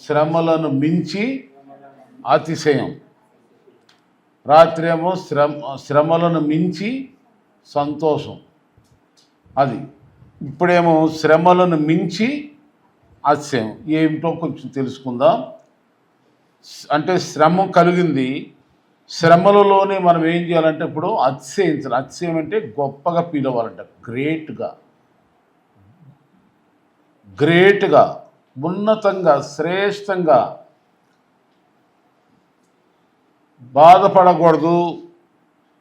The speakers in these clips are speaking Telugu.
శ్రమలను మించి అతిశయం. రాత్రి ఏమో శ్రమ శ్రమలను మించి సంతోషం. అది. ఇప్పుడేమో శ్రమలను మించి అతిశయం. ఏమిటో కొంచెం తెలుసుకుందాం. అంటే శ్రమ కలిగింది. శ్రమలలోనే మనం ఏం చేయాలంటే ఇప్పుడు అతిశయించాలి. అతిశయం అంటే గొప్పగా ఫీల్ అవ్వాలంట. గ్రేట్గా. గ్రేట్గా. ఉన్నతంగా శ్రేష్టంగా బాధపడకూడదు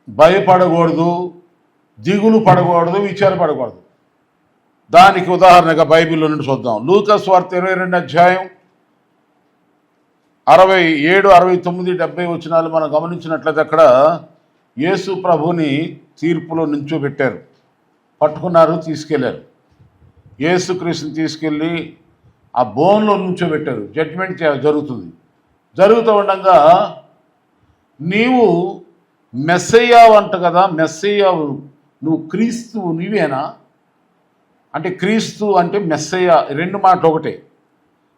భయపడకూడదు దిగులు పడకూడదు విచారపడకూడదు దానికి ఉదాహరణగా బైబిల్లో నుండి చూద్దాం. లూకస్ వార్త ఇరవై రెండు అధ్యాయం అరవై ఏడు అరవై తొమ్మిది డెబ్బై వచనాలు మనం గమనించినట్లయితే అక్కడ యేసు ప్రభుని తీర్పులో నించోబెట్టారు. పట్టుకున్నారు తీసుకెళ్ళారు. యేసుక్రీస్తుని తీసుకెళ్ళి ఆ బోన్లో నుంచోబెట్టారు జడ్జ్మెంట్ జరుగుతుంది. జరుగుతూ ఉండగా నీవు మెస్సయ్యావు అంట కదా మెస్సయ్యావు నువ్వు క్రీస్తువు నీవేనా? అంటే క్రీస్తు అంటే మెస్సయ్య. రెండు మాటలు ఒకటే.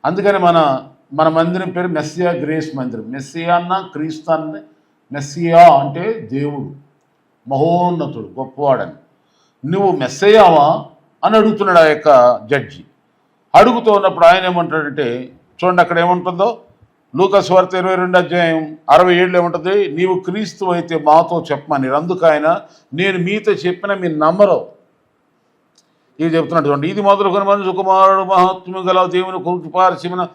అందుకని మన మన మందిరం పేరు మెస్సియా గ్రేస్ మందిరం. మెస్సియా అన్న క్రీస్తు అన్న మెస్సియా అంటే దేవుడు. మహోన్నతుడు గొప్పవాడని. నువ్వు మెస్సయ్యావా? అని అడుగుతున్నాడు ఆ యొక్క జడ్జి. అడుగుతూ ఉన్నప్పుడు ఆయన ఏమంటాడంటే చూడండి అక్కడ ఏముంటుందో? లూకస్ వార్త ఇరవై రెండు అధ్యాయం అరవై ఏళ్ళు ఏముంటుంది? నీవు క్రీస్తు అయితే మాతో చెప్పమని అందుకు ఆయన నేను మీతో చెప్పిన మీ నమ్మరు. ఇది చెప్తున్నాడు చూడండి. ఇది మొదలుకొని మనుషు కుమారుడు మహాత్మ గల దేవుని కృపార్చిమన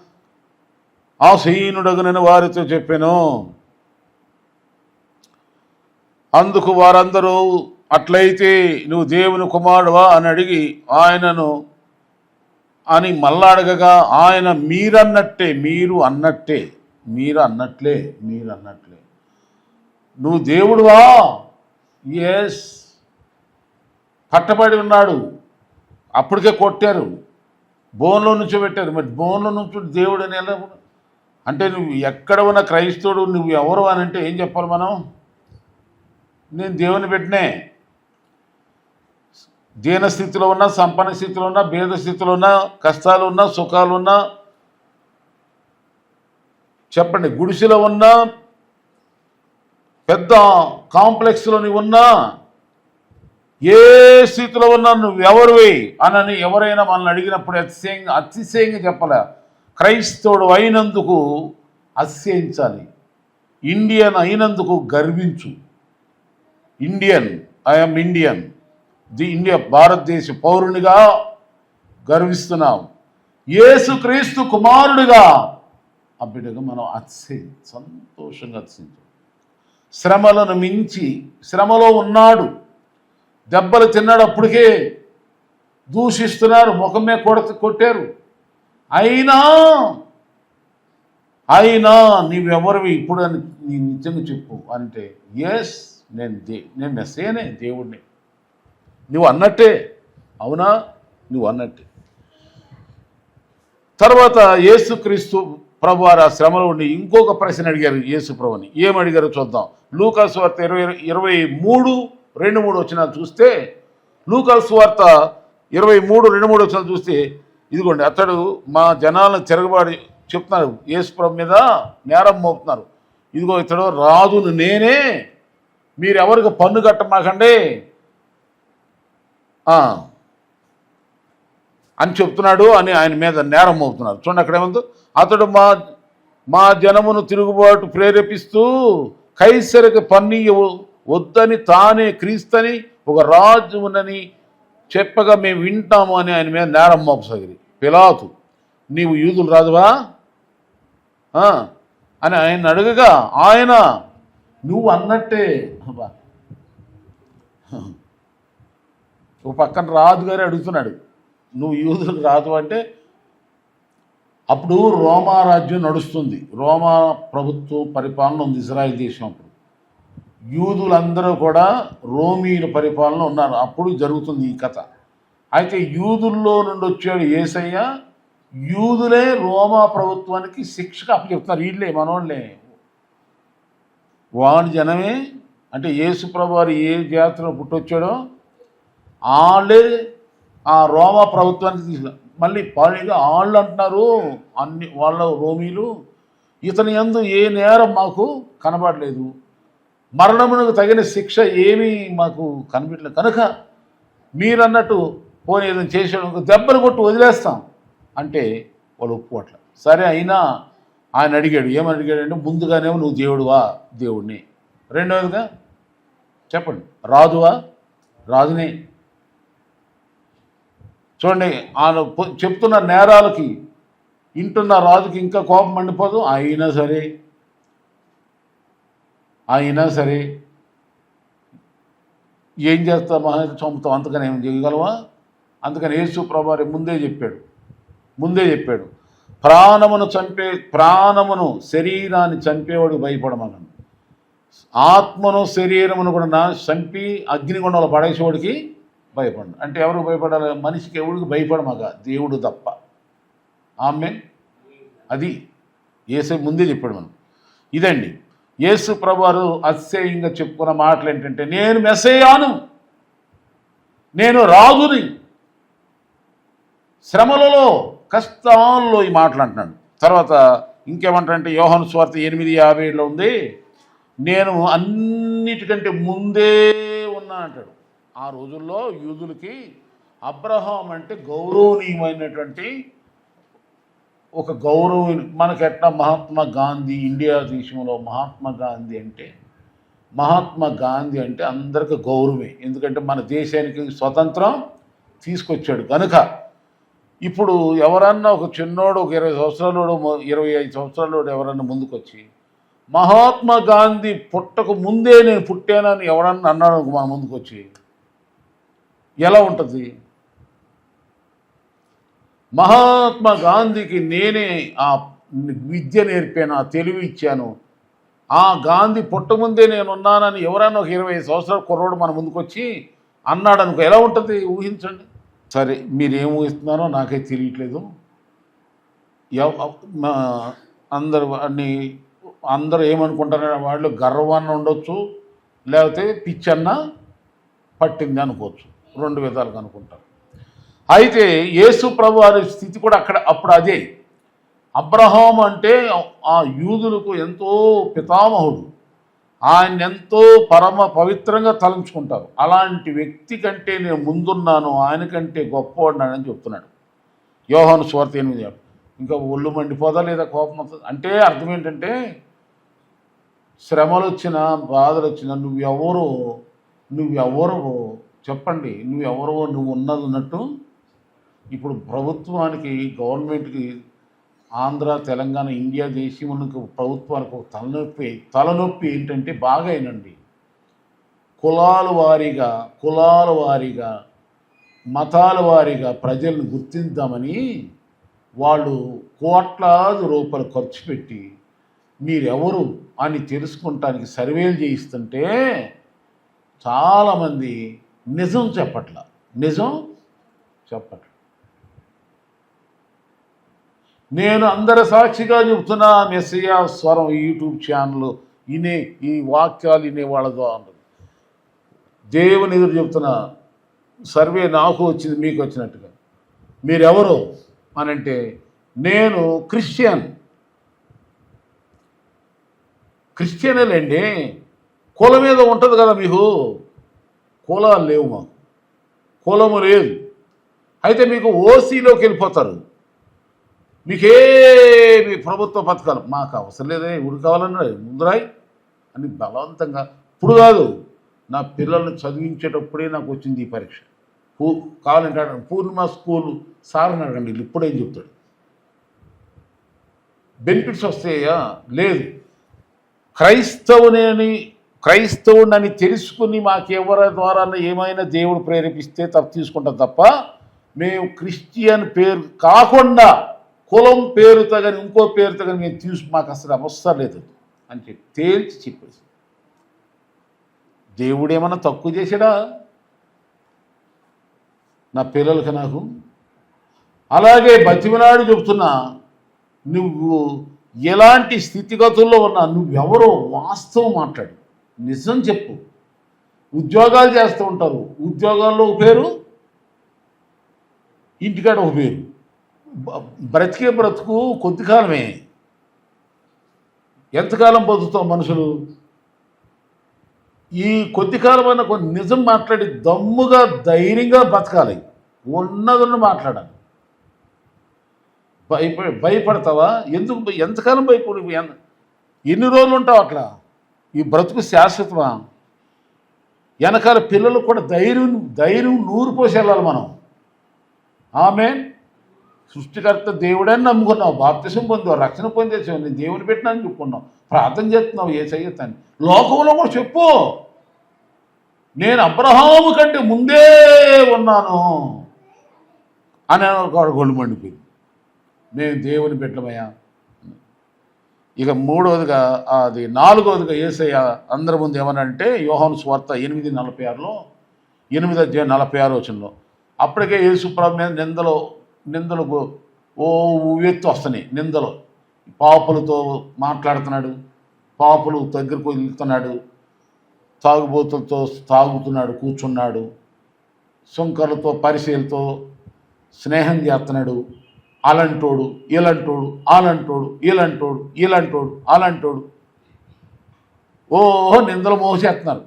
ఆసీనుడగనని వారితో చెప్పాను. అందుకు వారందరూ అట్లయితే నువ్వు దేవుని కుమారుడువా? అని అడిగి ఆయనను అని మళ్ళా అడగగా ఆయన మీరన్నట్టే మీరు అన్నట్టే మీరు అన్నట్లే మీరు అన్నట్లే. నువ్వు దేవుడువా? ఎస్ కట్టబడి ఉన్నాడు. అప్పటికే కొట్టారు. బోన్లో నుంచో పెట్టారు మరి బోన్లో నుంచి దేవుడు అని ఎలా అంటే నువ్వు ఎక్కడ ఉన్న క్రైస్తవుడు నువ్వు ఎవరు అని అంటే ఏం చెప్పాలి మనం? నేను దేవుని పెట్టినే. దీన స్థితిలో ఉన్నా సంపన్న స్థితిలో ఉన్నా భేద స్థితిలో ఉన్నా కష్టాలు ఉన్నా సుఖాలు ఉన్నా చెప్పండి గుడిసెలో ఉన్నా పెద్ద కాంప్లెక్స్లో నీవు ఉన్నా ఏ స్థితిలో ఉన్నా నువ్వు ఎవరివి అనని ఎవరైనా మనల్ని అడిగినప్పుడు అతిశయంగా అతిశయంగా చెప్పలే. క్రైస్తవుడు అయినందుకు అతిశయించాలి. ఇండియన్ అయినందుకు గర్వించు. Indian I am Indian. The India భారతదేశ పౌరునిగా గర్విస్తున్నాం. యేసుక్రీస్తు కుమారుడిగా. ఆ బిడ్డగా మనం అతిశయి సంతోషంగా అతిశయించాం. శ్రమలను మించి శ్రమలో ఉన్నాడు. దెబ్బలు తిన్నాడు అప్పటికే దూషిస్తున్నారు ముఖమే కొడత కొట్టారు. అయినా అయినా నీవెవరివి? ఇప్పుడు అని నీ నిజంగా చెప్పు అంటే ఎస్ నేను దే నేను మెస్సేనే దేవుడిని. నువ్వు అన్నట్టే అవునా? నువ్వు అన్నట్టే తర్వాత యేసుక్రీస్తు ప్రభు వారు ఆ శ్రమలో ఉండి ఇంకొక ప్రశ్న అడిగారు యేసు ప్రభుని. ఏం చూద్దాం. లూకాసు వార్త ఇరవై ఇరవై మూడు రెండు మూడు వచ్చిన చూస్తే లూకాసు వార్త ఇరవై మూడు రెండు మూడు వచ్చిన చూస్తే ఇదిగోండి అతడు మా జనాలను తిరగబాడి చెప్తున్నారు. యేసు ప్రభు మీద నేరం మోపుతున్నారు. ఇదిగో ఇతడు రాజును నేనే. మీరు ఎవరికి పన్ను కట్టమాకండి? అని చెప్తున్నాడు అని ఆయన మీద నేరం మోపుతున్నారు. చూడండి అక్కడ ఏమందో? అతడు మా మా జనమును తిరుగుబాటు ప్రేరేపిస్తూ కైసరికి పన్నీయ వద్దని తానే క్రీస్తని ఒక రాజు చెప్పగా మేము వింటాము అని ఆయన మీద నేరం మోపసాగిరి పిలాతు నీవు యూదులు రాదువా? అని ఆయన అడగగా ఆయన నువ్వు అన్నట్టే. ఓ ఒక పక్కన రాజు గారు అడుగుతున్నాడు నువ్వు యూదులకు రాదు అంటే అప్పుడు రోమా రాజ్యం నడుస్తుంది. రోమా ప్రభుత్వం పరిపాలన ఉంది ఇజ్రాయెల్ దేశం అప్పుడు. యూదులందరూ కూడా రోమీల పరిపాలన ఉన్నారు. అప్పుడు జరుగుతుంది ఈ కథ. అయితే యూదుల్లో నుండి వచ్చాడు ఏసయ్య యూదులే రోమా ప్రభుత్వానికి శిక్షకు అప్పచెప్తున్నారు వీళ్ళే మనోళ్ళే. వాడి జనమే అంటే యేసు ప్రభు వారు ఏ జాతిలో పుట్టొచ్చాడో వాళ్ళే ఆ రోమా ప్రభుత్వానికి తీసుకు మళ్ళీ పాడేది వాళ్ళు అంటున్నారు. అన్ని వాళ్ళ రోమీలు. ఇతని ఎందు ఏ నేరం మాకు కనబడలేదు. మరణమునకు తగిన శిక్ష ఏమీ మాకు కనిపించలేదు. కనుక మీరన్నట్టు పోనీ ఏదైనా చేసాడు దెబ్బలు కొట్టు వదిలేస్తాం అంటే వాళ్ళు ఒప్పుకోవట్ల. సరే అయినా ఆయన అడిగాడు. ఏమని అడిగాడంటే ముందుగానేమో నువ్వు దేవుడువా? దేవుడిని. రెండవదిగా చెప్పండి. రాదువా రాజునే. చూడండి ఆయన చెప్తున్న నేరాలకి ఇంటున్న రాజుకి ఇంకా కోపం మండిపోదు. అయినా సరే అయినా సరే ఏం చేస్తా మహా చంపుతాం అంతకని ఏం చేయగలవా? అందుకని యేసు ప్రభారి ముందే చెప్పాడు. ముందే చెప్పాడు. ప్రాణమును చంపే ప్రాణమును శరీరాన్ని చంపేవాడు భయపడమన్నాను ఆత్మను శరీరమును కూడా నా చంపి అగ్నిగుండంలో పడేసేవాడికి భయపడను. అంటే ఎవరు భయపడాలి? మనిషికి ఎవరికి భయపడమగ దేవుడు తప్ప. ఆమె అది ఏసే ముందే చెప్పాడు మనం. ఇదండి. యేసు ప్రభువారు అతిశయంగా చెప్పుకున్న మాటలు ఏంటంటే నేను మెస్సయ్యాను. నేను రాజుని. శ్రమలలో కష్టాల్లో ఈ మాటలు అంటున్నాడు తర్వాత ఇంకేమంటారంటే యోహన్ స్వార్థ ఎనిమిది యాభై ఏళ్ళలో ఉంది నేను అన్నిటికంటే ముందే ఉన్నా అంటాడు. ఆ రోజుల్లో యూదులకి అబ్రహాం అంటే గౌరవనీయమైనటువంటి ఒక గౌరవం మనకి ఎట్లా మహాత్మా గాంధీ ఇండియా దేశంలో మహాత్మా గాంధీ అంటే మహాత్మా గాంధీ అంటే అందరికి గౌరవమే. ఎందుకంటే మన దేశానికి స్వతంత్రం తీసుకొచ్చాడు. కనుక ఇప్పుడు ఎవరన్నా ఒక చిన్నోడు ఒక ఇరవై సంవత్సరాలు ఇరవై ఐదు సంవత్సరాలు ఎవరన్నా ముందుకొచ్చి మహాత్మా గాంధీ పుట్టక ముందే నేను పుట్టానని ఎవరన్నా అన్నాడు మన ముందుకొచ్చి ఎలా ఉంటుంది? మహాత్మా గాంధీకి నేనే ఆ విద్య నేర్పాను ఆ తెలివి ఇచ్చాను. ఆ గాంధీ పుట్టముందే నేను ఉన్నానని ఎవరైనా ఒక ఇరవై సంవత్సరాల కుర్రోడు మన ముందుకొచ్చి అన్నాడు అనుకో ఎలా ఉంటుంది ఊహించండి? సరే మీరు ఏం ఊహిస్తున్నారో నాకే తెలియట్లేదు. ఎవ- మా- అందరు అన్ని అందరూ ఏమనుకుంటారు వాళ్ళు గర్వాన్ని ఉండొచ్చు లేకపోతే పిచ్చన్న పట్టింది అనుకోవచ్చు రెండు విధాలుగా అనుకుంటారు. అయితే యేసు ప్రభు వారి స్థితి కూడా అక్కడ అప్పుడు అదే. అబ్రహాం అంటే ఆ యూదులకు ఎంతో పితామహుడు. ఆయన ఎంతో పరమ పవిత్రంగా తలంచుకుంటారు. అలాంటి వ్యక్తి కంటే నేను ముందున్నాను ఆయన కంటే గొప్పవాడినానని చెప్తున్నాడు. యోహాను స్వార్థ ఎనిమిది ఏడు. ఇంకా ఒళ్ళు మండిపోదా లేదా కోపం అంటే అర్థం ఏంటంటే శ్రమలు వచ్చినా బాధలు వచ్చినా నువ్వెవరు నువ్వెవరు చెప్పండి నువ్వు ఎవరో నువ్వు ఉన్నది ఉన్నట్టు ఇప్పుడు ప్రభుత్వానికి గవర్నమెంట్కి ఆంధ్ర తెలంగాణ ఇండియా దేశములకు ప్రభుత్వానికి ఒక తలనొప్పి తలనొప్పి ఏంటంటే బాగా అయినండి కులాల వారీగా కులాల వారీగా మతాల వారీగా ప్రజలను గుర్తిద్దామని వాళ్ళు కోట్లాది రూపాయలు ఖర్చు పెట్టి మీరెవరు అని తెలుసుకుంటానికి సర్వేలు చేయిస్తుంటే చాలామంది నిజం చెప్పట్ల. నిజం చెప్పట్ల. నేను అందరి సాక్షిగా చెబుతున్నా మెస్సయ్య స్వరం యూట్యూబ్ ఛానల్ ఇనే ఈ వాక్యాలు ఇనే వాళ్ళతో ద్వారా దేవుని ఎదురు చెబుతున్నా సర్వే నాకు వచ్చింది మీకు వచ్చినట్టుగా. మీరెవరు అని అంటే నేను క్రిస్టియన్. క్రిస్టియనేలేండి? కుల మీద ఉంటుంది కదా మీకు? కులాలు లేవు మాకు. కులము లేదు. అయితే మీకు ఓసీలోకి వెళ్ళిపోతారు. మీకేమి ప్రభుత్వ పథకాలు? మాకు అవసరం లేదే. ఇప్పుడు కావాలన్నా ముందురాయి అని బలవంతంగా. ఇప్పుడు కాదు నా పిల్లల్ని చదివించేటప్పుడే నాకు వచ్చింది ఈ పరీక్ష. పూ కావాలంటే పూర్ణిమ స్కూల్ సార్ని అడగండి. ఇప్పుడేం చెప్తాడు? బెనిఫిట్స్ వస్తాయా? లేదు. క్రైస్తవునేని క్రైస్తవుడని తెలుసుకుని మాకెవరి ద్వారా ఏమైనా దేవుడు ప్రేరేపిస్తే తప్ప తీసుకుంటాం తప్ప మేము క్రిస్టియన్ పేరు కాకుండా కులం పేరుతో కానీ ఇంకో పేరుతో కానీ మేము తీసు మాకు అసలు అవసరం లేదు అని చెప్పి తేల్చి చెప్పేసి. దేవుడు ఏమన్నా తక్కువ చేశాడా? నా పిల్లలకి నాకు. అలాగే బతిమనాడు చెబుతున్నా నువ్వు ఎలాంటి స్థితిగతుల్లో ఉన్నా నువ్వెవరో వాస్తవం మాట్లాడు. నిజం చెప్పు. ఉద్యోగాలు చేస్తూ ఉంటారు. ఉద్యోగాల్లో ఒక పేరు ఇంటికాడ ఒక పేరు. బ్రతికే బ్రతుకు కొద్ది కాలమే ఎంతకాలం బతుకుతాం మనుషులు? ఈ కొద్ది కాలమైన కొన్ని నిజం మాట్లాడి దమ్ముగా ధైర్యంగా బతకాలి. ఉన్నదన్న మాట్లాడాలి. భయప భయపడతావా? ఎందుకు ఎంతకాలం భయపడి ఎన్ని రోజులు ఉంటావు అట్లా ఈ బ్రతుకు శాశ్వతమా? వెనకాల పిల్లలు కూడా ధైర్యం ధైర్యం నూరు పోసి వెళ్ళాలి మనం. ఆమె సృష్టికర్త దేవుడని నమ్ముకున్నావు. బాప్తిసం పొందావు రక్షణ పొందేసావు నేను దేవుని పెట్టినాను చెప్పుకున్నావు. ప్రార్థన చేస్తున్నావు ఏ చెయ్యొద్దని లోకంలో కూడా చెప్పు. నేను అబ్రహాము కంటే ముందే ఉన్నాను. అని ఒక గొళ్ళు మండిపోయింది. నేను దేవుని పెట్టమయ్యా ఇక మూడవదిగా అది నాలుగవదిగా ఏసయ్య అందరి ముందు ఏమనంటే యోహాను స్వార్త ఎనిమిది నలభై ఆరులో ఎనిమిది అధ్యాయం నలభై ఆరు వచనంలో అప్పటికే యేసుప్రభు మీద నిందలు నిందలు ఓ ఉవ్వెత్తు వస్తున్నాయి నిందలు. పాపులతో మాట్లాడుతున్నాడు పాపులు దగ్గరకు వెళ్తున్నాడు తాగుబోతులతో తాగుతున్నాడు కూర్చున్నాడు సుంకర్లతో పరిశీలతో స్నేహం చేస్తున్నాడు అలాంటోడు ఇలాంటోడు ఆలంటోడు ఇలాంటోడు ఇలాంటోడు అలాంటోడు ఓహో నిందలు మోసేస్తున్నారు.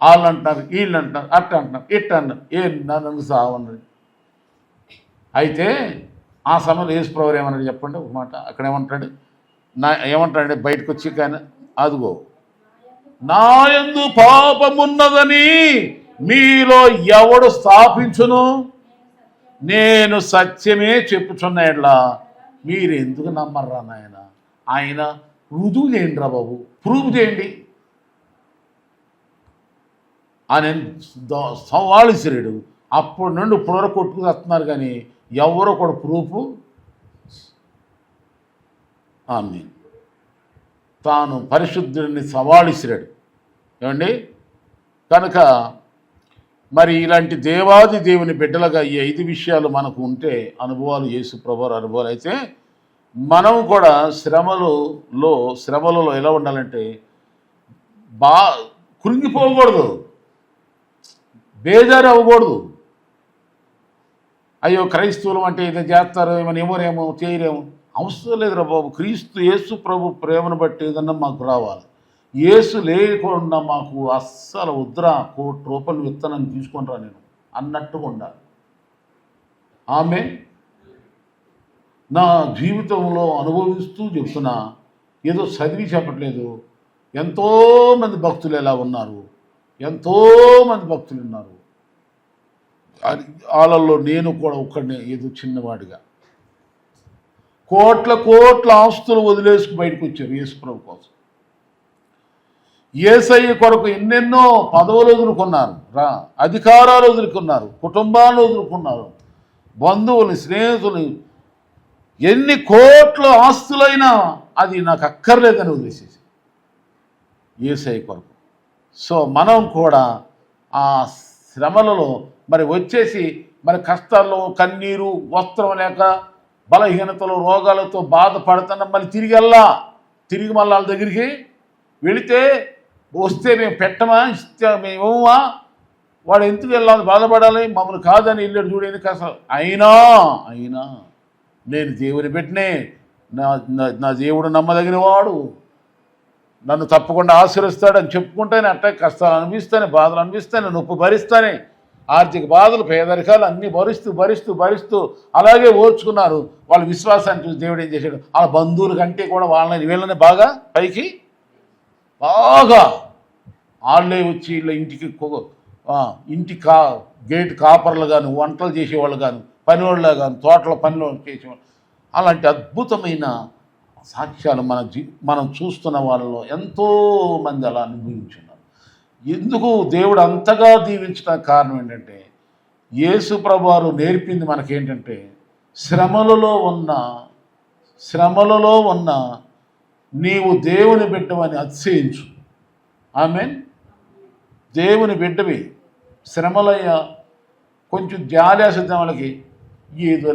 వాళ్ళు అంటున్నారు వీళ్ళు అంటున్నారు అట్ట అంటున్నారు ఇట్ట అంటున్నారు ఏ నన్ను సావన్నది? అయితే ఆ సమయంలో యేసు ఏమన్నాడు చెప్పండి? ఒక మాట. అక్కడ ఏమంటాడు? నా ఏమంటాడంటే బయటకు వచ్చి కానీ అదిగో. నాయందు పాపమున్నదని మీలో ఎవడు స్థాపించును? నేను సత్యమే చెప్పుచున్నాడులా మీరు ఎందుకు నమ్మర్రా నాయన? ఆయన రుజువు చేయండిరా బాబు. ప్రూవ్ చేయండి. అని సవాళ్ళు ఇసిరాడు అప్పటి నుండి ఇప్పుడు వరకు కొట్టుకు వస్తున్నారు కానీ ఎవరో కూడా ప్రూఫ్? ఆమె తాను పరిశుద్ధుడిని సవాళ్ళు ఇసిరాడు ఏమండి? కనుక మరి ఇలాంటి దేవాది దేవుని బిడ్డలుగా ఈ ఐదు విషయాలు మనకు ఉంటే అనుభవాలు యేసు ప్రభు అనుభవాలు అయితే మనం కూడా శ్రమలలో శ్రమలలో ఎలా ఉండాలంటే బా కృంగిపోకూడదు. బేజారు అవ్వకూడదు. అయ్యో క్రైస్తవులు అంటే ఇది చేస్తారు ఏమైనా ఏమోనేమో చేయరేమో అవసరం లేదురా బాబు. క్రీస్తు యేసు ప్రభు ప్రేమను బట్టి ఏదన్నా మాకు రావాలి. ఏసు లేకుండా మాకు అస్సలు వద్దురా కోటి రూపాయలు విత్తనం తీసుకొని రా నేను అన్నట్టుగా ఉండాలి. ఆమె నా జీవితంలో అనుభవిస్తూ చెప్తున్నా ఏదో చదివి చెప్పట్లేదు. ఎంతోమంది భక్తులు ఎలా ఉన్నారు? ఎంతోమంది భక్తులు ఉన్నారు? అది- వాళ్ళల్లో నేను కూడా ఒక్కడిని ఏదో చిన్నవాడిగా. కోట్ల కోట్ల ఆస్తులు వదిలేసుకు బయటకు వచ్చారు యేసుప్రభు కోసం. ఏసఐ కొరకు ఎన్నెన్నో పదవులు వదులుకున్నారు రా అధికారాలు వదులుకున్నారు కుటుంబాలు వదులుకున్నారు బంధువులు స్నేహితులు ఎన్ని కోట్ల ఆస్తులైనా అది నాకు అక్కర్లేదని వదిలేసేసి. ఏసై కొరకు. సో మనం కూడా ఆ శ్రమలలో మరి వచ్చేసి మరి కష్టాల్లో కన్నీరు వస్త్రం లేక బలహీనతలు రోగాలతో బాధపడుతున్న మళ్ళీ తిరిగి వెళ్ళా తిరిగి మళ్ళీ వాళ్ళ దగ్గరికి వెళితే వస్తే మేము పెట్టమా? ఇస్తే మేము ఇవ్వమా? వాడు ఎందుకు వెళ్ళాలి బాధపడాలి? మమ్మల్ని కాదని వెళ్ళాడు చూడేది కాస్త అసలు? అయినా అయినా నేను దేవుని పెట్టినే నా నా- దేవుడు నమ్మదగిన వాడు. నన్ను తప్పకుండా ఆశీర్వస్తాడని చెప్పుకుంటేనే అట్టే కష్టాలు అనిపిస్తానే బాధలు అనిపిస్తానే నొప్పి భరిస్తానే ఆర్థిక బాధలు పేదరికాలు అన్నీ భరిస్తూ భరిస్తూ భరిస్తూ అలాగే ఓర్చుకున్నారు. వాళ్ళ విశ్వాసాన్ని చూసి దేవుడు ఏం చేశాడు? వాళ్ళ బంధువుల కంటే కూడా వాళ్ళని వీళ్ళని బాగా పైకి బాగా వాళ్ళే వచ్చి ఇలా ఇంటికి ఇంటి కా గేట్ కాపర్లు కానీ వంటలు చేసేవాళ్ళు కానీ పనివాళ్ళు కానీ తోటలో పనిలో చేసేవాళ్ళు. అలాంటి అద్భుతమైన సాక్ష్యాలు మన జీ మనం చూస్తున్న వాళ్ళలో ఎంతోమంది అలా అనుభవించున్నారు. ఎందుకు దేవుడు అంతగా దీవించడానికి కారణం ఏంటంటే యేసు ప్రభువారు నేర్పింది మనకేంటంటే శ్రమలలో ఉన్న శ్రమలలో ఉన్న నీవు దేవుని బిడ్డవని అతిశయించు. మీన్ దేవుని బిడ్డవి శ్రమలయ్య కొంచెం జాలేసిద్దాం వాళ్ళకి ఏదో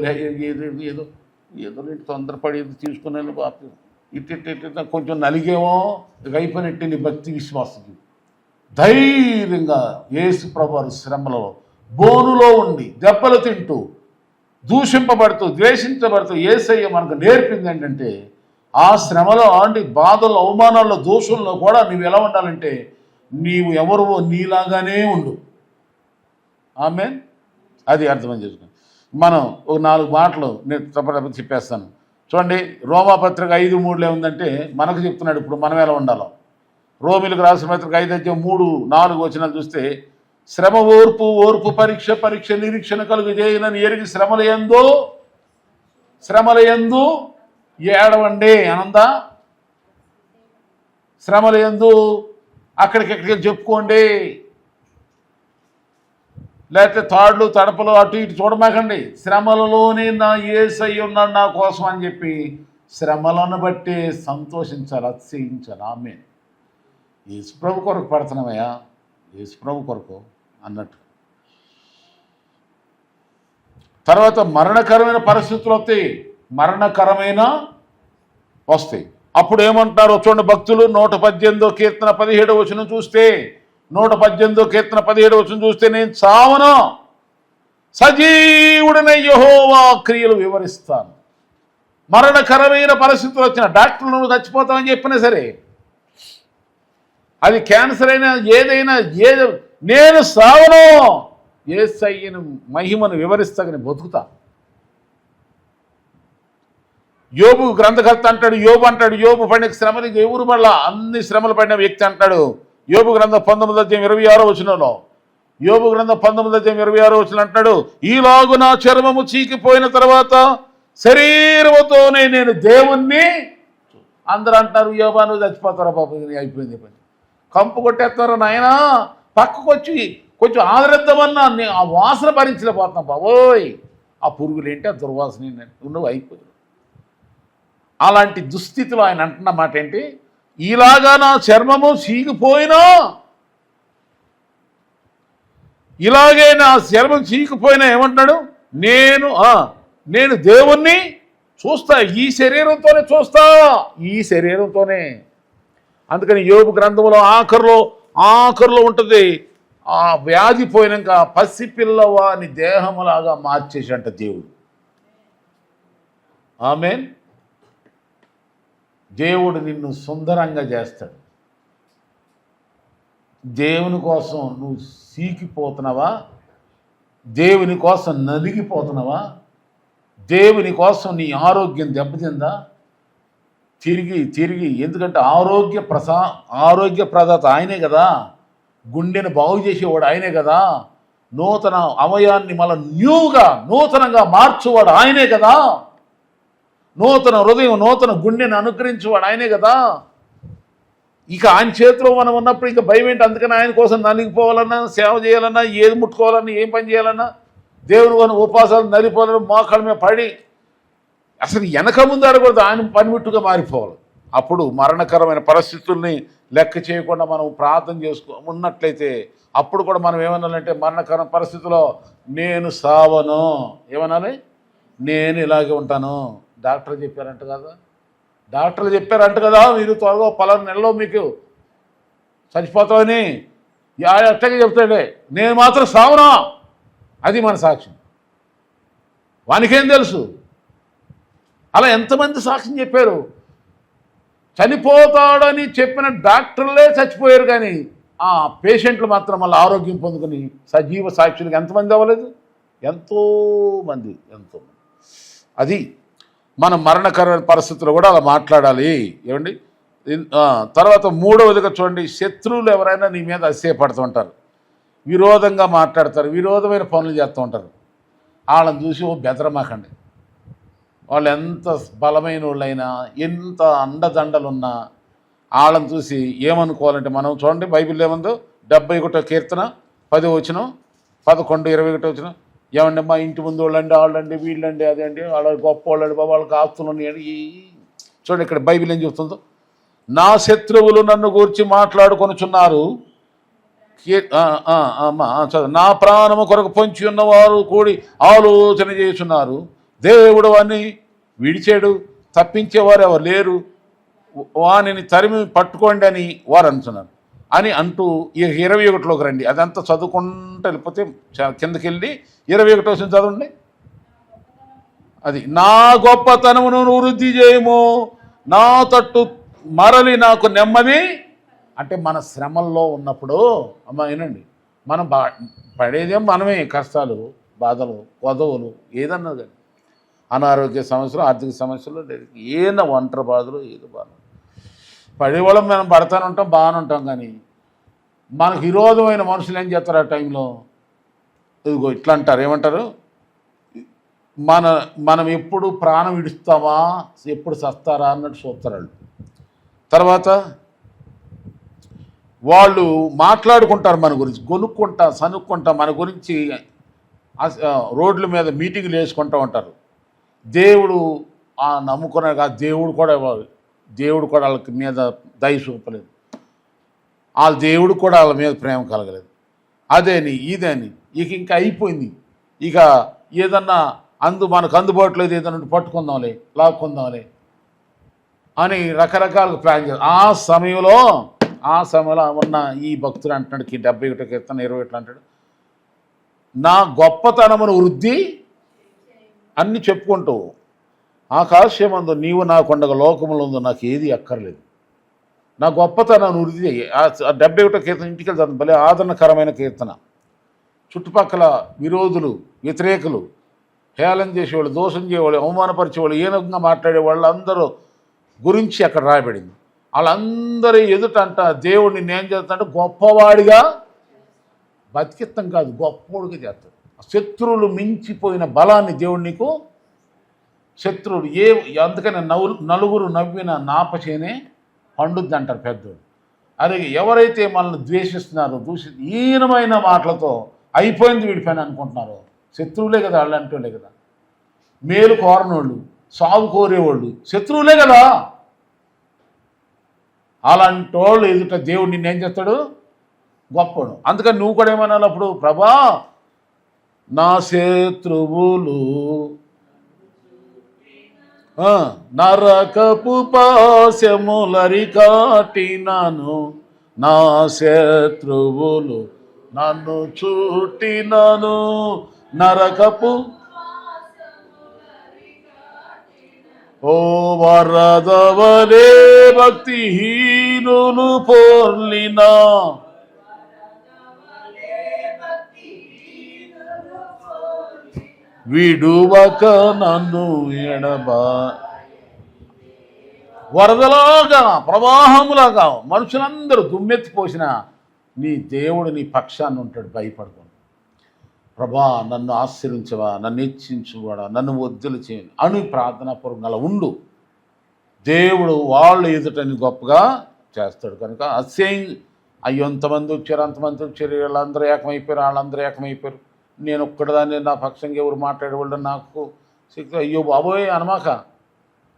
ఏదో ఏదో ఏదో తొందరపడి తీసుకున్నాను బాపు ఇట్టి కొంచెం నలిగేమో ఇక అయిపోయినట్టు నీ భక్తి విశ్వాసకి ధైర్యంగా యేసు ప్రభువారు శ్రమలో బోనులో ఉండి దెబ్బలు తింటూ దూషింపబడుతూ ద్వేషించబడుతూ ఏసయ్య మనకు నేర్పింది ఏంటంటే ఆ శ్రమలో అంటే బాధల్లో అవమానాల్లో దోషంలో కూడా నువ్వు ఎలా ఉండాలంటే నీవు ఎవరువో నీలాగానే ఉండు. ఆమె అది అర్థం చేసుకుని. మనం ఒక నాలుగు మాటలు నేను తప్ప చెప్పేస్తాను. చూడండి రోమాపత్రిక ఐదు మూడులో ఏముందంటే మనకు చెప్తున్నాడు ఇప్పుడు మనం ఎలా ఉండాలో. రోమిలకు రాసిన పత్రిక ఐదు అధ్యాయం మూడు నాలుగు వచ్చిన చూస్తే శ్రమ ఓర్పు ఓర్పు పరీక్ష పరీక్ష నిరీక్షణ కలుగు చేయనని ఎరిగి శ్రమల ఎందు శ్రమల ఎందు ఏడవండి అనందా శ్రమల ఎందు అక్కడికెక్కడికి చెప్పుకోండి. లేకపోతే తాడులు తడపలు అటు ఇటు చూడమాకండి. శ్రమలలోనే నా ఏసై ఉన్నాడు నా కోసం అని చెప్పి శ్రమలను బట్టి సంతోషించాలి అతిశయించాలి. ఆమె యేసుప్రభు కొరకు పడుతున్నామయ్యా యేసుప్రభు కొరకు అన్నట్టు. తర్వాత మరణకరమైన పరిస్థితులు వస్తాయి. మరణకరమైన వస్తాయి. అప్పుడు ఏమంటారు చూడండి భక్తులు నూట పద్దెనిమిదో కీర్తన పదిహేడు వచనం చూస్తే నూట పద్దెనిమిదో కీర్తన పదిహేడు వచనం చూస్తే నేను చావను. సజీవుడిన యహోవా క్రియలు వివరిస్తాను. మరణకరమైన పరిస్థితులు వచ్చిన డాక్టర్లు నువ్వు చచ్చిపోతావని చెప్పినా సరే అది క్యాన్సర్ అయినా ఏదైనా ఏది నేను సావను ఏసయ్యను మహిమను వివరిస్తాగని బతుకుతా. యోబు గ్రంథకర్త అంటాడు యోబు అంటాడు యోబు పడిన శ్రమని ఎవరు మళ్ళా అన్ని శ్రమలు పడిన వ్యక్తి అంటాడు. యోబు గ్రంథం పంతొమ్మిది అధ్యాయం ఇరవై ఆరో వచనంలో. యోబు గ్రంథం పంతొమ్మిది అధ్యాయం ఇరవై ఆరో వచనం అంటాడు ఈలాగు నా చర్మము చీకిపోయిన తర్వాత శరీరముతోనే నేను దేవుణ్ణి అందరూ అంటారు యోబాను నువ్వు చచ్చిపోతారా పాప అయిపోయింది పని కంపు కొట్టేస్తారా నాయన పక్కకు వచ్చి కొంచెం ఆదరిద్దామన్నా నేను ఆ వాసన భరించలేకపోతున్నాం బాబోయ్. ఆ పురుగులు ఏంటి? ఆ దుర్వాసన ఏంటి? నువ్వు అయిపోయింది అలాంటి దుస్థితిలో ఆయన అంటున్న మాట ఏంటి? ఇలాగా నా చర్మము చీకిపోయినా ఇలాగే నా చర్మం చీకిపోయినా ఏమంటున్నాడు? నేను నేను దేవుణ్ణి చూస్తా ఈ శరీరంతోనే చూస్తా ఈ శరీరంతోనే. అందుకని యోగు గ్రంథంలో ఆఖరిలో ఆఖరిలో ఉంటుంది ఆ వ్యాధి పోయినాక పసిపిల్లవాని దేహములాగా మార్చేసంట దేవుడు. ఆమెన్. దేవుడు నిన్ను సుందరంగా చేస్తాడు. దేవుని కోసం నువ్వు సీకిపోతున్నావా? దేవుని కోసం నలిగిపోతున్నావా? దేవుని కోసం నీ ఆరోగ్యం దెబ్బతిందా? తిరిగి తిరిగి ఎందుకంటే ఆరోగ్య ప్రసా ఆరోగ్య ప్రదాత ఆయనే కదా. గుండెను బాగు చేసేవాడు ఆయనే కదా. నూతన అవయాన్ని మళ్ళీ న్యూగా నూతనంగా మార్చేవాడు ఆయనే కదా. నూతన హృదయం నూతన గుండెని అనుగ్రహించేవాడు ఆయనే కదా. ఇక ఆయన చేతిలో మనం ఉన్నప్పుడు ఇంకా భయం ఏంటి? అందుకని ఆయన కోసం నలిగిపోవాలన్నా సేవ చేయాలన్నా ఏది ముట్టుకోవాలన్నా ఏం పని చేయాలన్నా దేవుని కొన్ని ఉపాసాలు నలిపోవాలని మోకాళ్ళ మీద పడి అసలు వెనక ముందు అడగకూడదు ఆయన పనిముట్టుగా మారిపోవాలి. అప్పుడు మరణకరమైన పరిస్థితుల్ని లెక్క చేయకుండా మనం ప్రార్థన చేసుకో ఉన్నట్లయితే అప్పుడు కూడా మనం ఏమనాలంటే మరణకర పరిస్థితిలో నేను సావను. ఏమనాలి? నేను ఇలాగే ఉంటాను. డాక్టర్ చెప్పారంట కదా. డాక్టర్లు చెప్పారంట కదా మీరు త్వరగా పలానా నెలలో మీకు చచ్చిపోతామని అట్టగా చెప్తాడే నేను మాత్రం సావనా? అది మన సాక్ష్యం. వానికేం తెలుసు? అలా ఎంతమంది సాక్ష్యం చెప్పారు? చనిపోతాడని చెప్పిన డాక్టర్లే చచ్చిపోయారు కానీ ఆ పేషెంట్లు మాత్రం మళ్ళీ ఆరోగ్యం పొందుకొని సజీవ సాక్షులకు ఎంతమంది అవ్వలేదు? ఎంతో మంది ఎంతో అది మన మరణకరమైన పరిస్థితుల్లో కూడా అలా మాట్లాడాలి. ఏమండి? తర్వాత మూడవదిగా చూడండి శత్రువులు ఎవరైనా నీ మీద అసహ్యపడుతూ ఉంటారు. విరోధంగా మాట్లాడతారు విరోధమైన పనులు చేస్తూ ఉంటారు. వాళ్ళని చూసి ఓ బెదరమాకండి. వాళ్ళు ఎంత బలమైన వాళ్ళైనా ఎంత అండదండలున్నా వాళ్ళని చూసి ఏమనుకోవాలంటే మనం చూడండి బైబిల్ ఏముందో? డెబ్బై ఒకటో కీర్తన పది వచ్చిన పదకొండు ఇరవై ఒకటో వచ్చిన ఏమండి మా ఇంటి ముందు వాళ్ళండి వాళ్ళండి వీళ్ళండి అదండి. వాళ్ళ గొప్ప వాళ్ళండి బాబా వాళ్ళకి ఆస్తులు ఉన్నాయండి చూడండి ఇక్కడ బైబిల్ ఏం చెప్తుందో నా శత్రువులు నన్ను గూర్చి మాట్లాడుకొనుచున్నారు. అమ్మా, నా ప్రాణము కొరకు పొంచి ఉన్నవారు కూడి ఆలోచన చేస్తున్నారు దేవుడు అని విడిచాడు. తప్పించేవారు ఎవరు లేరు. వానిని తరిమి పట్టుకోండి అని వారు అంటున్నారు అని అంటూ ఇరవై ఒకటిలోకి రండి. అదంతా చదువుకుంటూ వెళ్ళిపోతే చ- కిందకి వెళ్ళి ఇరవై ఒకటి వచ్చిన చదవండి. అది నా గొప్పతనమును వృద్ధి చేయము. నా తట్టు మరలి నాకు నెమ్మది. అంటే మన శ్రమల్లో ఉన్నప్పుడు అమ్మ వినండి మనం బా పడేదేం మనమే కష్టాలు బాధలు వధవులు ఏదన్నా కానీ. అనారోగ్య సమస్యలు ఆర్థిక సమస్యలు ఏదైనా ఒంటరి బాధలు ఏదో బాధ పడేవాళ్ళం మనం పడతానే ఉంటాం బాగానే ఉంటాం కానీ మనకు విరోధమైన మనుషులు ఏం చేస్తారు ఆ టైంలో? ఇదిగో ఇట్లా అంటారు. ఏమంటారు? మన మనం ఎప్పుడు ప్రాణం ఇడుస్తామా? ఎప్పుడు సస్తారా? అన్నట్టు చూస్తారు వాళ్ళు. తర్వాత వాళ్ళు మాట్లాడుకుంటారు మన గురించి కొనుక్కుంటా సనుక్కుంటా మన గురించి రోడ్ల మీద మీటింగ్లు వేసుకుంటూ ఉంటారు. దేవుడు ఆ నమ్ముకున్న ఆ దేవుడు కూడా దేవుడు కూడా వాళ్ళకి మీద దయ చూపలేదు. వాళ్ళ దేవుడు కూడా వాళ్ళ మీద ప్రేమ కలగలేదు. అదేని ఇదేని ఇక ఇంకా అయిపోయింది. ఇక ఏదన్నా అందు మనకు అందుబాటులో ఏదైనా ఉంటే పట్టుకుందాంలే లాక్కుందాంలే అని రకరకాలుగా ప్లాన్ చేస్తారు. ఆ సమయంలో ఆ సమయంలో ఉన్న ఈ భక్తుడు అంటున్నాడు ఈ డెబ్బై ఒకటి కీర్తన ఇరవై ఒకటి అంటాడు. నా గొప్పతనమును వృద్ధి అన్నీ చెప్పుకుంటూ ఆకాశమందు నీవు నాకుండగా లోకములో ఉందో నాకు ఏది అక్కర్లేదు. నా గొప్పతనాన్ని వృద్ధి డెబ్బై ఒకటో కీర్తన ఇంటికి వెళ్తాను భలే ఆదరణకరమైన కీర్తన. చుట్టుపక్కల విరోధులు వ్యతిరేకులు హేళన చేసేవాళ్ళు దోషం చేయవాళ్ళు అవమానపరిచేవాళ్ళు ఏనుగుగా మాట్లాడే వాళ్ళందరూ గురించి అక్కడ రాయబడింది. వాళ్ళందరి ఎదుట అంట దేవుడిని నేను చేస్తాడంటే గొప్పవాడిగా బతికిత్తం కాదు గొప్పవాడిగా చేస్తాడు. శత్రువులు మించిపోయిన బలాన్ని దేవుడు నీకు శత్రువులు ఏ అందుకని నలుగురు నవ్విన నాపచేనే పండుద్ది అంటారు పెద్దోడు అదే ఎవరైతే మనల్ని ద్వేషిస్తున్నారో దూషి ఈనమైన మాటలతో అయిపోయింది వీడి పని అనుకుంటున్నారో శత్రువులే కదా వాళ్ళు కదా. మేలు కోరనోళ్ళు సాగు కోరేవాళ్ళు శత్రువులే కదా. అలాంటి వాళ్ళు ఎదుట దేవుడు నిన్నేం చేస్తాడు? గొప్పడు. అందుకని నువ్వు కూడా ఏమన్నా అప్పుడు? ప్రభా నా శత్రువులు నరకపు పాశములరి కాటినాను నా శత్రువులు నన్ను చుట్టినాను. నరకపు ఓ వరదవలే భక్తిహీనులు పోర్లినా. విడువక నన్ను ఎడబా. వరదలాగా ప్రవాహములాగా మనుషులందరూ దుమ్మెత్తిపోసిన నీ దేవుడు నీ పక్షాన్ని ఉంటాడు భయపడుకోండి ప్రభా నన్ను ఆశ్రయించవా నన్ను హెచ్చించువాడా నన్ను వద్దులు చేయండి అను ప్రార్థనాపూర్వకంగా అలా ఉండు. దేవుడు వాళ్ళు ఎదుటని గొప్పగా చేస్తాడు కనుక అసేం అయ్యో ఎంతమంది వచ్చారు అంతమంది వచ్చారు వీళ్ళందరూ ఏకమైపోయారు వాళ్ళందరూ ఏకమైపోయారు. నేను ఒక్కడదాన్ని నా పక్షంగా ఎవరు మాట్లాడేవాళ్ళు నాకు శక్తి అయ్యో బాబోయ్ అనమాక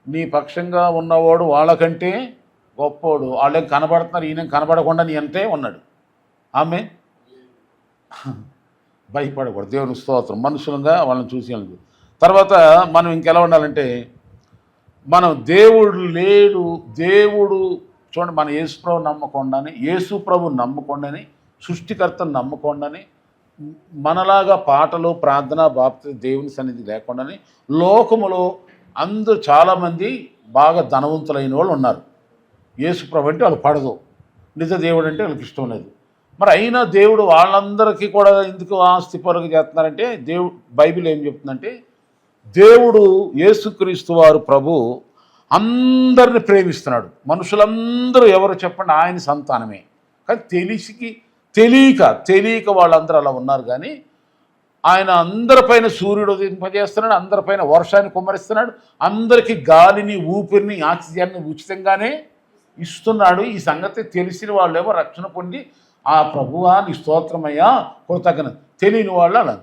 నీ పక్షంగా ఉన్నవాడు వాళ్ళకంటే గొప్పోడు. వాళ్ళేం కనబడుతున్నారు ఈయన కనబడకుండా నీ అంతే ఉన్నాడు. ఆమె భయపడకూడదు. దేవుని స్తోత్రం. మనుషులంగా వాళ్ళని చూసి తర్వాత మనం ఇంకెలా ఉండాలంటే మనం దేవుడు లేడు దేవుడు చూడండి మన యేసు ప్రభు నమ్మకుండానే యేసు ప్రభు నమ్మకుండానే సృష్టికర్తను నమ్మకుండానే మనలాగా పాటలు ప్రార్థన బాప్తి దేవుని సన్నిధి లేకుండానే లోకములో అందరూ చాలామంది బాగా ధనవంతులైన వాళ్ళు ఉన్నారు. యేసు ప్రభు అంటే వాళ్ళు పడదు. నిజ దేవుడు అంటే వాళ్ళకి ఇష్టం లేదు. మరి అయినా దేవుడు వాళ్ళందరికీ కూడా ఎందుకు ఆస్తి పరుగు చేస్తున్నారంటే దేవుడు బైబిల్ ఏం చెప్తుందంటే దేవుడు యేసుక్రీస్తు వారు ప్రభు అందరిని ప్రేమిస్తున్నాడు. మనుషులందరూ ఎవరు చెప్పండి ఆయన సంతానమే. కానీ తెలిసికి తెలియక తెలియక వాళ్ళందరూ అలా ఉన్నారు కానీ ఆయన అందరిపైన సూర్యుడు ఉదయింపజేస్తున్నాడు అందరిపైన వర్షాన్ని కుమ్మరిస్తున్నాడు అందరికీ గాలిని ఊపిరిని ఆక్సిజన్ని ఉచితంగానే ఇస్తున్నాడు. ఈ సంగతి తెలిసిన వాళ్ళేమో రక్షణ పొంది ఆ ప్రభువా నీ స్తోత్రమయ్యా కృతజ్ఞ తెలియని వాళ్ళు అలా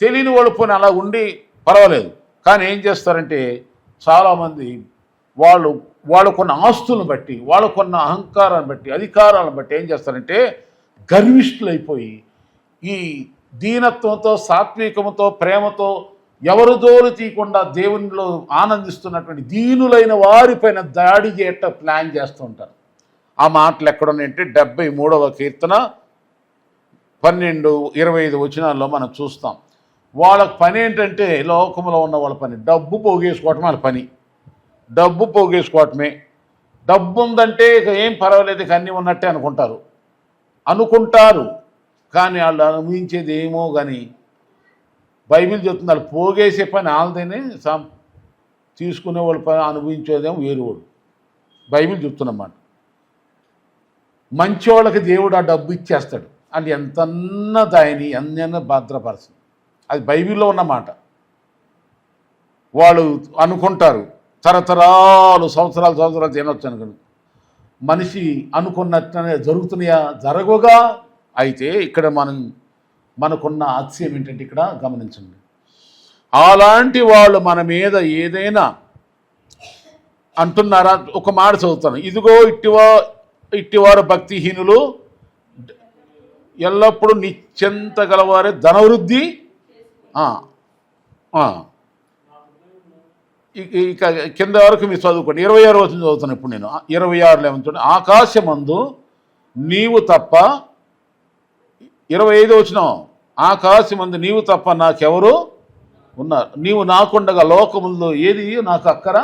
తెలియని వాళ్ళు పోనీ అలా ఉండి పర్వాలేదు. కానీ ఏం చేస్తారంటే చాలామంది వాళ్ళు వాళ్ళకున్న ఆస్తులను బట్టి వాళ్ళకున్న అహంకారాన్ని బట్టి అధికారాలను బట్టి ఏం చేస్తారంటే గర్విష్ఠులైపోయి ఈ దీనత్వంతో సాత్వికముతో ప్రేమతో ఎవరు దోలు తీయకుండా దేవునిలో ఆనందిస్తున్నటువంటి దీనులైన వారిపైన దాడి చేయట ప్లాన్ చేస్తూ ఉంటారు. ఆ మాటలు ఎక్కడున్నాయంటే డెబ్బై మూడవ కీర్తన పన్నెండు ఇరవై ఐదు వచనాల్లో మనం చూస్తాం. వాళ్ళకి పని ఏంటంటే లోకంలో ఉన్న వాళ్ళ పని. డబ్బు పోగేసుకోవటం వాళ్ళ పని. డబ్బు పోగేసుకోవటమే. డబ్బు ఉందంటే ఇక ఏం పర్వాలేదు ఇక అన్నీ ఉన్నట్టే అనుకుంటారు. అనుకుంటారు. కానీ వాళ్ళు అనుభవించేది ఏమో కానీ బైబిల్ చెప్తుంది వాళ్ళు పోగేసే పని వాళ్ళదేనే సం తీసుకునే వాళ్ళ పని అనుభవించేదేమో వేరువాడు బైబిల్ చెప్తున్నమాట మంచి వాళ్ళకి దేవుడు ఆ డబ్బు ఇచ్చేస్తాడు. అది ఎంతన్న దాయని ఎన్న భద్రపరచు. అది బైబిల్లో ఉన్నమాట వాళ్ళు అనుకుంటారు. తరతరాలు సంవత్సరాలు సంవత్సరాలు తినొచ్చు అనుకుంటారు. మనిషి అనుకున్నట్లనే జరుగుతున్నాయా? జరగగా అయితే ఇక్కడ మనం మనకున్న ఆశయం ఏంటంటే ఇక్కడ గమనించండి. అలాంటి వాళ్ళు మన మీద ఏదైనా అంటున్నారా? ఒక మాట చదువుతాను. ఇదిగో ఇట్టివా ఇట్టివారు భక్తిహీనులు ఎల్లప్పుడూ నిశ్చంత గలవారే ధనవృద్ధి. ఇక ఇక కింద వరకు మీరు చదువుకోండి. ఇరవై ఆరు వచ్చింది చదువుతున్నాను ఇప్పుడు నేను. ఇరవై ఆరులో ఏమంటుంది ఆకాశమందు నీవు తప్ప ఇరవై ఐదు వచ్చిన. ఆకాశమందు నీవు తప్ప నాకెవరు ఉన్నారు. నీవు నాకుండగా లోకముందు ఏది నాకు అక్కర?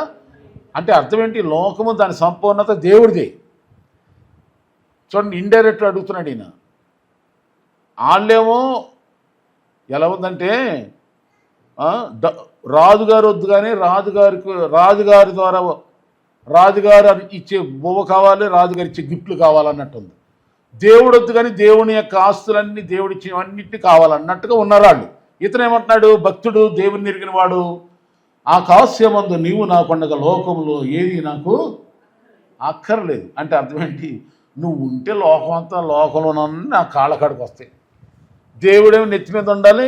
అంటే అర్థం ఏంటి? లోకము దాని సంపూర్ణత దేవుడిదే. చూడండి ఇండైరెక్ట్ అడుగుతున్నాడు ఈయన. వాళ్ళేమో ఎలా ఉందంటే రాజుగారు వద్దు కానీ రాజుగారికి రాజుగారి ద్వారా రాజుగారు ఇచ్చే బువ్వ కావాలి రాజుగారు ఇచ్చే గిఫ్ట్లు కావాలన్నట్టు ఉంది దేవుడు వద్దు కానీ దేవుని యొక్క ఆస్తులన్నీ దేవుడి ఇచ్చినవన్నింటినీ కావాలన్నట్టుగా ఉన్నారు వాళ్ళు. ఇతను ఏమంటున్నాడు? భక్తుడు దేవుని ఎరిగినవాడు ఆ కాస్యమందు నీవు నాకుండగా లోకంలో ఏది నాకు అక్కర్లేదు. అంటే అర్థం ఏంటి? నువ్వు ఉంటే లోకం అంతా లోకంలో నా కాళ్ళ కాడికి వస్తాయి. దేవుడేమి నెత్తి మీద ఉండాలి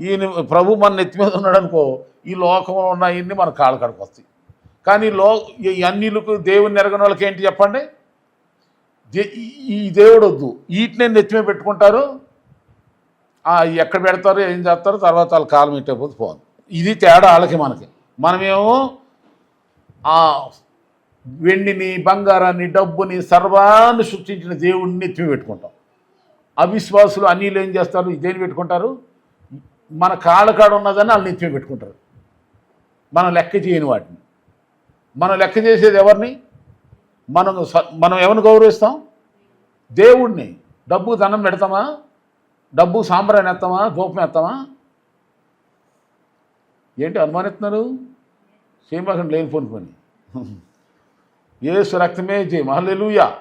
ఈయన ప్రభు మన నెత్తి మీద ఉన్నాడు అనుకో ఈ లోకంలో ఉన్న ఇన్ని మన కాళ్ళ కాడికి వస్తాయి. కానీ లో ఈ అన్నిలకు దేవుని ఎరగని వాళ్ళకి ఏంటి చెప్పండి? దే- ఈ- దేవుడు వద్దు. వీటినే నెత్తిమే పెట్టుకుంటారు. ఎక్కడ పెడతారు ఏం చేస్తారు తర్వాత వాళ్ళ కాలం ఇట్టేపోతే పోదు. ఇది తేడా వాళ్ళకి మనకి. మనమేమో ఆ వెండిని బంగారాన్ని డబ్బుని సర్వాన్ని సృష్టించిన దేవుడిని నెత్తి పెట్టుకుంటాం. అవిశ్వాసులు అన్నిలు ఏం చేస్తారు? దేని పెట్టుకుంటారు? మన కాళ్ళ కాడ ఉన్నదని వాళ్ళు నిత్యం పెట్టుకుంటారు. మనం లెక్క చేయని వాటిని. మనం లెక్క చేసేది ఎవరిని? మనం స- మనం ఎవరిని గౌరవిస్తాం? దేవుణ్ణి. డబ్బు ధనం పెడతామా? డబ్బు సాంబ్రాన్ని ఎత్తామా ధూపం ఎత్తామా ఏంటి అనుమానిస్తున్నారు? చేయమాకండి లేని ఫోన్ పని ఏసు రక్తమే జయ. హల్లెలూయా.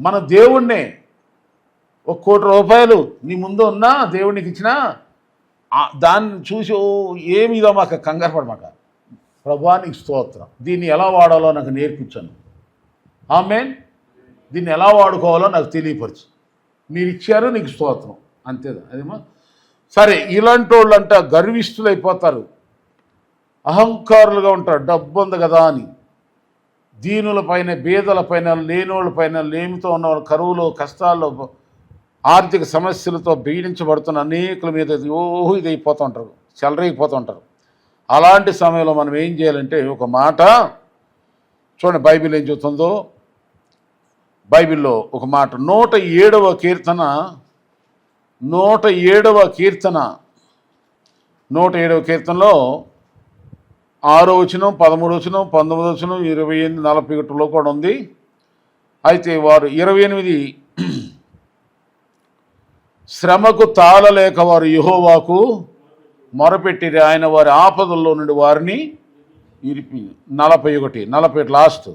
మన దేవుణ్ణే. ఒక కోటి రూపాయలు నీ ముందు ఉన్నా దేవునికి ఇచ్చినా దాన్ని చూసి ఏమిదో మాకు కంగారు పడమాక ప్రభానికి స్తోత్రం. దీన్ని ఎలా వాడాలో నాకు నేర్పించాను. ఆమె దీన్ని ఎలా వాడుకోవాలో నాకు తెలియపరచు. మీరు ఇచ్చారు నీకు స్తోత్రం. అంతేదా అదేమో. సరే ఇలాంటి వాళ్ళు అంటే గర్విష్ఠులు అయిపోతారు అహంకారులుగా ఉంటారు. డబ్బు ఉంది కదా అని. దీనులపైన పైన బీదల పైన లేనోళ్ళ పైన లేమితో ఉన్న వాళ్ళ కరువులో కష్టాల్లో ఆర్థిక సమస్యలతో పీడించబడుతున్న అనేకుల మీద ఓహో ఇది అయిపోతూ ఉంటారు. చెలరేగిపోతూ ఉంటారు. అలాంటి సమయంలో మనం ఏం చేయాలంటే ఒక మాట చూడండి బైబిల్ ఏం చెబుతుందో? బైబిల్లో ఒక మాట నూట ఏడవ కీర్తన నూట ఏడవ కీర్తన. నూట ఏడవ కీర్తనలో ఆరో వచనం పదమూడు వచనం పంతొమ్మిది వచనం ఇరవై ఎనిమిది నలభై ఒకటిలో కూడా ఉంది. అయితే వారు ఇరవై ఎనిమిది శ్రమకు తాళలేక వారు యహోవాకు మొరపెట్టిరి. ఆయన వారి ఆపదల్లో నుండి వారిని ఇరిపి నలభై ఒకటి నలభై లాస్ట్.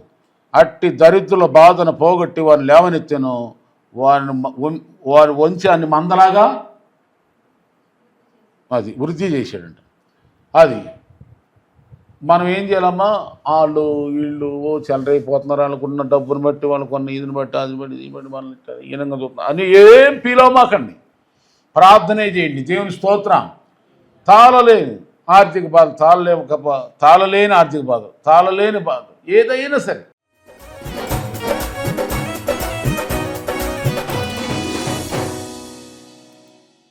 అట్టి దరిద్రుల బాధను పోగొట్టి వారిని లేవనెత్తెను. వారిని వారి వంశాన్ని మందలాగా అది వృద్ధి చేశాడంట. అది మనం ఏం చేయాలమ్మా? వాళ్ళు వీళ్ళు ఓ చెలరైపోతున్నారు వాళ్ళకున్న డబ్బుని బట్టి వాళ్ళకున్న ఇదిని బట్టి అది బట్టి ఇది బట్టి మనల్ని ఈనంగా చూస్తున్నారు అని ఏం ఫీల్ అవ్వమాకండి ప్రార్థనే చేయండి. దేవుని స్తోత్రం. తాళలేని ఆర్థిక బాధ తాళలేము బా- తాళలేని ఆర్థిక బాధ తాళలేని బాధ ఏదైనా సరే.